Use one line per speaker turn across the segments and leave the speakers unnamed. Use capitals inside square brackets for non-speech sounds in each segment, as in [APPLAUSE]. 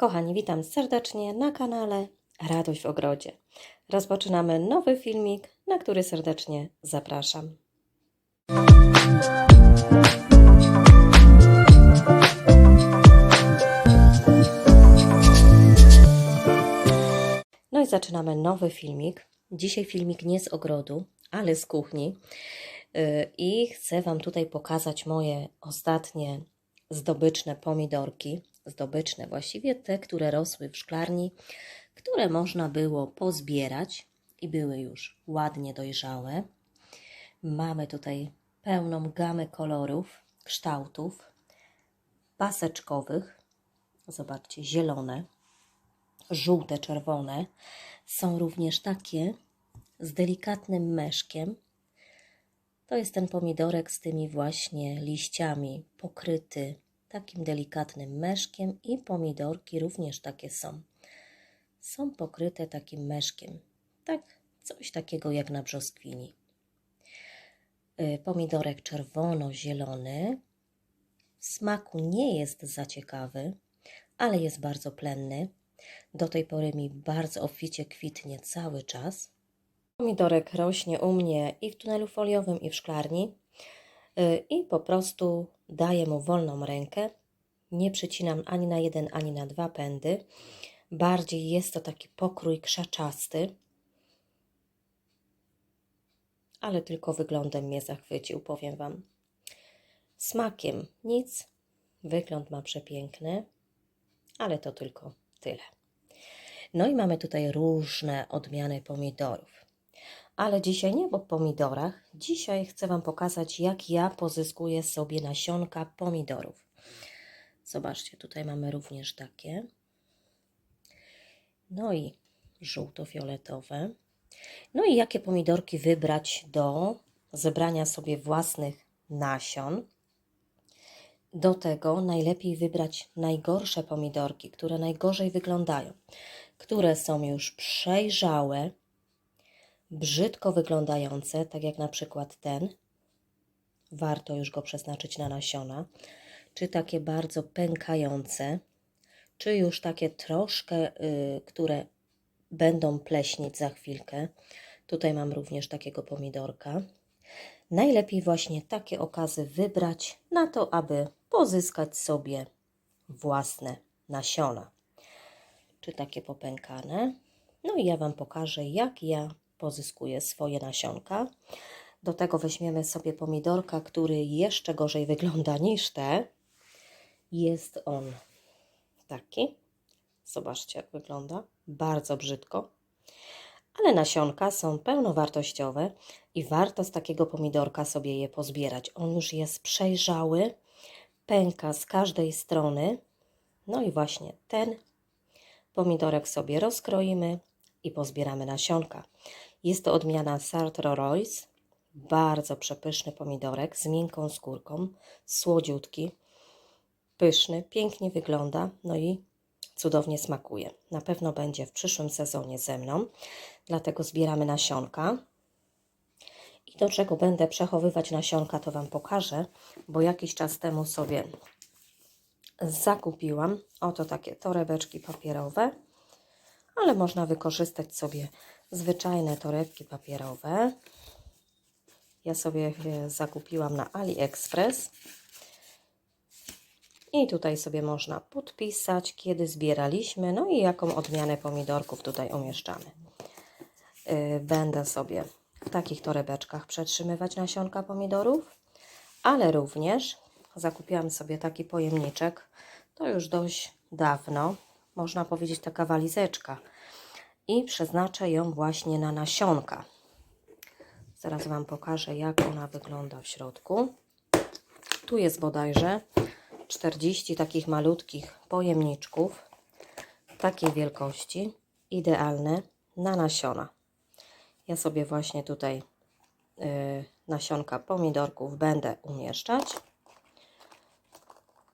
Kochani, witam serdecznie na kanale Radość w Ogrodzie. Rozpoczynamy nowy filmik, na który serdecznie zapraszam. No i zaczynamy nowy filmik. Dzisiaj filmik nie z ogrodu, ale z kuchni. Yy, I chcę Wam tutaj pokazać moje ostatnie zdobyczne pomidorki. Zdobyczne właściwie te, które rosły w szklarni, które można było pozbierać i były już ładnie dojrzałe. Mamy tutaj pełną gamę kolorów, kształtów paseczkowych. Zobaczcie, zielone, żółte, czerwone. Są również takie z delikatnym meszkiem. To jest ten pomidorek z tymi właśnie liściami, pokryty takim delikatnym meszkiem i pomidorki również takie są. Są pokryte takim meszkiem. Tak, coś takiego jak na brzoskwini. Y, Pomidorek czerwono-zielony. W smaku nie jest za ciekawy, ale jest bardzo plenny. Do tej pory mi bardzo obficie kwitnie cały czas. Pomidorek rośnie u mnie i w tunelu foliowym, i w szklarni. Y, I po prostu daję mu wolną rękę. Nie przycinam ani na jeden, ani na dwa pędy. Bardziej jest to taki pokrój krzaczasty. Ale tylko wyglądem mnie zachwycił, powiem Wam. Smakiem nic. Wygląd ma przepiękny, ale to tylko tyle. No i mamy tutaj różne odmiany pomidorów. Ale dzisiaj nie o pomidorach. Dzisiaj chcę Wam pokazać, jak ja pozyskuję sobie nasionka pomidorów. Zobaczcie, tutaj mamy również takie. No i żółto-fioletowe. No i jakie pomidorki wybrać do zebrania sobie własnych nasion. Do tego najlepiej wybrać najgorsze pomidorki, które najgorzej wyglądają, które są już przejrzałe, brzydko wyglądające, tak jak na przykład ten. Warto już go przeznaczyć na nasiona, czy takie bardzo pękające, czy już takie troszkę, y, które będą pleśnić za chwilkę. Tutaj mam również takiego pomidorka. Najlepiej właśnie takie okazy wybrać na to, aby pozyskać sobie własne nasiona. Czy takie popękane. No i ja Wam pokażę, jak ja pozyskuję swoje nasionka. Do tego weźmiemy sobie pomidorka, który jeszcze gorzej [LAUGHS] wygląda niż te. Jest on taki. Zobaczcie, jak wygląda. Bardzo brzydko. Ale nasionka są pełnowartościowe i warto z takiego pomidorka sobie je pozbierać. On już jest przejrzały, pęka z każdej strony. No i właśnie ten pomidorek sobie rozkroimy i pozbieramy nasionka. Jest to odmiana Sartre Royce. Bardzo przepyszny pomidorek z miękką skórką, słodziutki, pyszny, pięknie wygląda, no i cudownie smakuje. Na pewno będzie w przyszłym sezonie ze mną, dlatego zbieramy nasionka. I do czego będę przechowywać nasionka, to Wam pokażę, bo jakiś czas temu sobie zakupiłam oto takie torebeczki papierowe, ale można wykorzystać sobie zwyczajne torebki papierowe. Ja sobie zakupiłam na AliExpress. I tutaj sobie można podpisać, kiedy zbieraliśmy, no i jaką odmianę pomidorków tutaj umieszczamy. Yy, Będę sobie w takich torebeczkach przetrzymywać nasionka pomidorów, ale również zakupiłam sobie taki pojemniczek, to już dość dawno, można powiedzieć taka walizeczka i przeznaczę ją właśnie na nasionka. Zaraz Wam pokażę, jak ona wygląda w środku. Tu jest bodajże 40 takich malutkich pojemniczków takiej wielkości, idealne na nasiona. Ja sobie właśnie tutaj y, nasionka pomidorków będę umieszczać.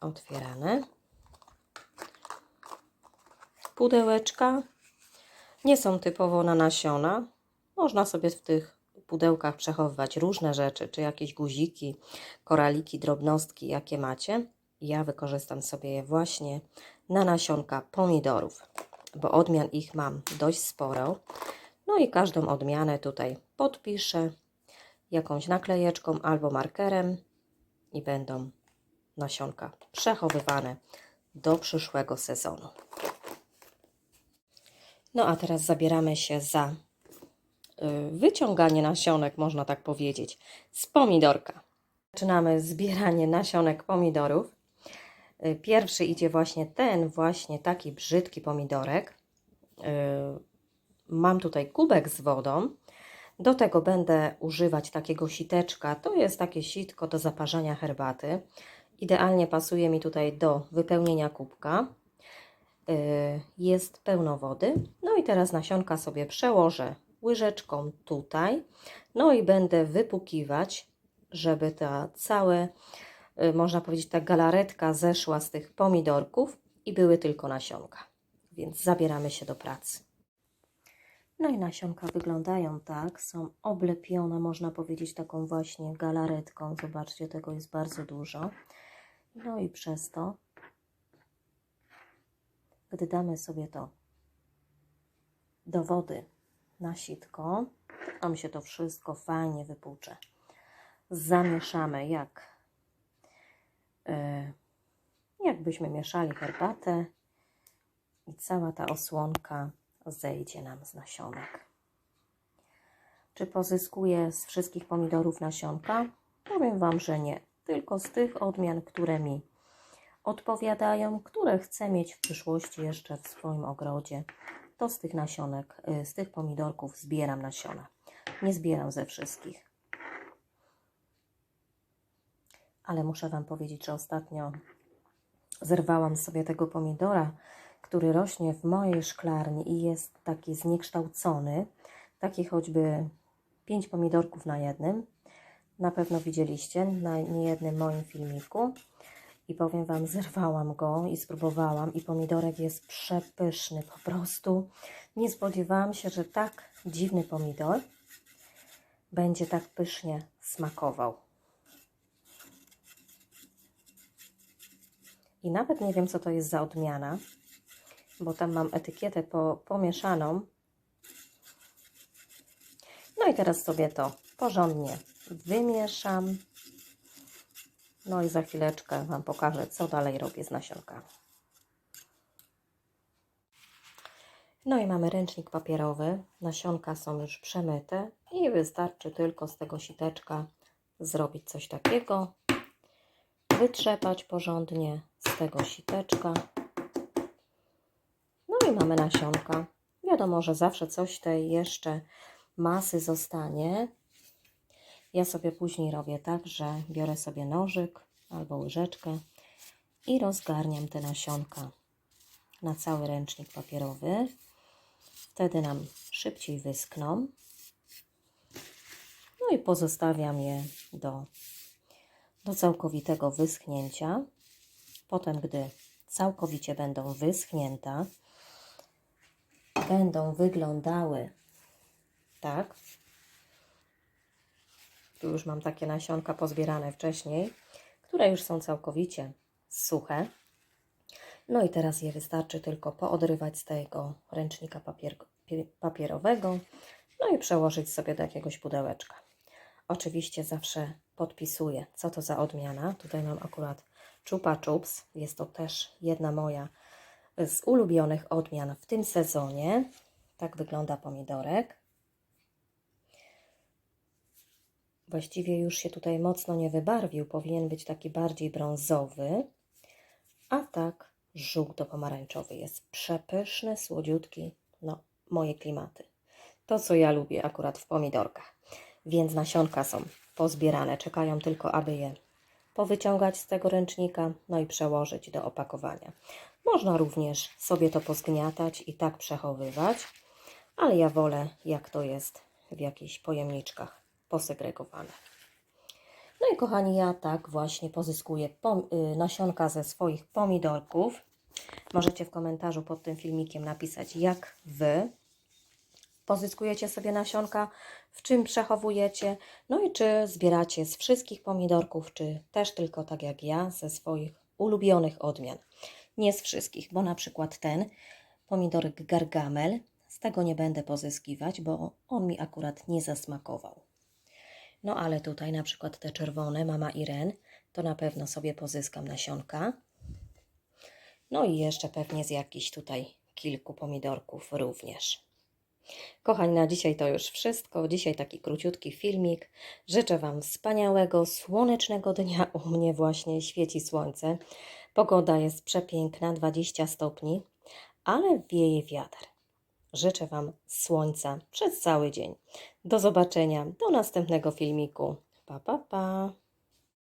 Otwierane. Pudełeczka nie są typowo na nasiona. Można sobie w tych pudełkach przechowywać różne rzeczy, czy jakieś guziki, koraliki, drobnostki, jakie macie. ja wykorzystam sobie je właśnie na nasionka pomidorów, bo odmian ich mam dość sporo. No i każdą odmianę tutaj podpiszę jakąś naklejeczką albo markerem i będą nasionka przechowywane do przyszłego sezonu. No a teraz zabieramy się za y, wyciąganie nasionek, można tak powiedzieć, z pomidorka. Zaczynamy zbieranie nasionek pomidorów. Y, Pierwszy idzie właśnie ten, właśnie taki brzydki pomidorek. Y, Mam tutaj kubek z wodą. Do tego będę używać takiego siteczka. To jest takie sitko do zaparzania herbaty. Idealnie pasuje mi tutaj do wypełnienia kubka. Y, Jest pełno wody. No i teraz nasionka sobie przełożę łyżeczką tutaj. No i będę wypukiwać, żeby ta całe, y, można powiedzieć, ta galaretka zeszła z tych pomidorków i były tylko nasionka. Więc zabieramy się do pracy. No i nasionka wyglądają tak, są oblepione, można powiedzieć, taką właśnie galaretką. Zobaczcie, tego jest bardzo dużo. No i przez to, gdy damy sobie to do wody na sitko, nam się to wszystko fajnie wypłucze. Zamieszamy jak e, jakbyśmy mieszali herbatę i cała ta osłonka zejdzie nam z nasionek. Czy pozyskuję z wszystkich pomidorów nasionka? Powiem Wam, że nie. Tylko z tych odmian, które mi odpowiadają, które chcę mieć w przyszłości jeszcze w swoim ogrodzie, to z tych nasionek, y, z tych pomidorków zbieram nasiona. Nie zbieram ze wszystkich. Ale muszę Wam powiedzieć, że ostatnio zerwałam sobie tego pomidora, który rośnie w mojej szklarni i jest taki zniekształcony, taki choćby pięć pomidorków na jednym. Na pewno widzieliście na niejednym moim filmiku. I powiem Wam, zerwałam go i spróbowałam i pomidorek jest przepyszny. Po prostu nie spodziewałam się, że tak dziwny pomidor będzie tak pysznie smakował. I nawet nie wiem, co to jest za odmiana, bo tam mam etykietę po, pomieszaną. No i teraz sobie to porządnie wymieszam. No i za chwileczkę Wam pokażę, co dalej robię z nasionkami. No i mamy ręcznik papierowy. Nasionka są już przemyte i wystarczy tylko z tego siteczka zrobić coś takiego. Wytrzepać porządnie z tego siteczka. No i mamy nasionka. Wiadomo, że zawsze coś tej jeszcze masy zostanie. Ja sobie później robię tak, że biorę sobie nożyk albo łyżeczkę i rozgarniam te nasionka na cały ręcznik papierowy. Wtedy nam szybciej wyschną. No i pozostawiam je do, do całkowitego wyschnięcia. Potem, gdy całkowicie będą wyschnięte, będą wyglądały tak. Tu już mam takie nasionka pozbierane wcześniej, które już są całkowicie suche. No i teraz je wystarczy tylko poodrywać z tego ręcznika papier, papierowego, no i przełożyć sobie do jakiegoś pudełeczka. Oczywiście zawsze podpisuję, co to za odmiana. Tutaj mam akurat Chupa Chups. Jest to też jedna moja z ulubionych odmian w tym sezonie. Tak wygląda pomidorek. Właściwie już się tutaj mocno nie wybarwił, powinien być taki bardziej brązowy, a tak żółto-pomarańczowy. Jest przepyszny, słodziutki, no moje klimaty. To, co ja lubię akurat w pomidorkach. Więc nasionka są pozbierane, czekają tylko, aby je powyciągać z tego ręcznika, no i przełożyć do opakowania. Można również sobie to pozgniatać i tak przechowywać, ale ja wolę, jak to jest w jakichś pojemniczkach posegregowane. No i kochani, ja tak właśnie pozyskuję y, nasionka ze swoich pomidorków. Możecie w komentarzu pod tym filmikiem napisać, jak Wy pozyskujecie sobie nasionka, w czym przechowujecie, no i czy zbieracie z wszystkich pomidorków, czy też tylko tak jak ja, ze swoich ulubionych odmian. Nie z wszystkich, bo na przykład ten pomidorek gargamel, z tego nie będę pozyskiwać, bo on mi akurat nie zasmakował. No ale tutaj na przykład te czerwone, mama Iren, to na pewno sobie pozyskam nasionka. No i jeszcze pewnie z jakichś tutaj kilku pomidorków również. Kochani, na dzisiaj to już wszystko. Dzisiaj taki króciutki filmik. Życzę Wam wspaniałego, słonecznego dnia. U mnie właśnie świeci słońce. Pogoda jest przepiękna, 20 stopni, ale wieje wiatr. Życzę Wam słońca przez cały dzień. Do zobaczenia, do następnego filmiku. Pa, pa, pa.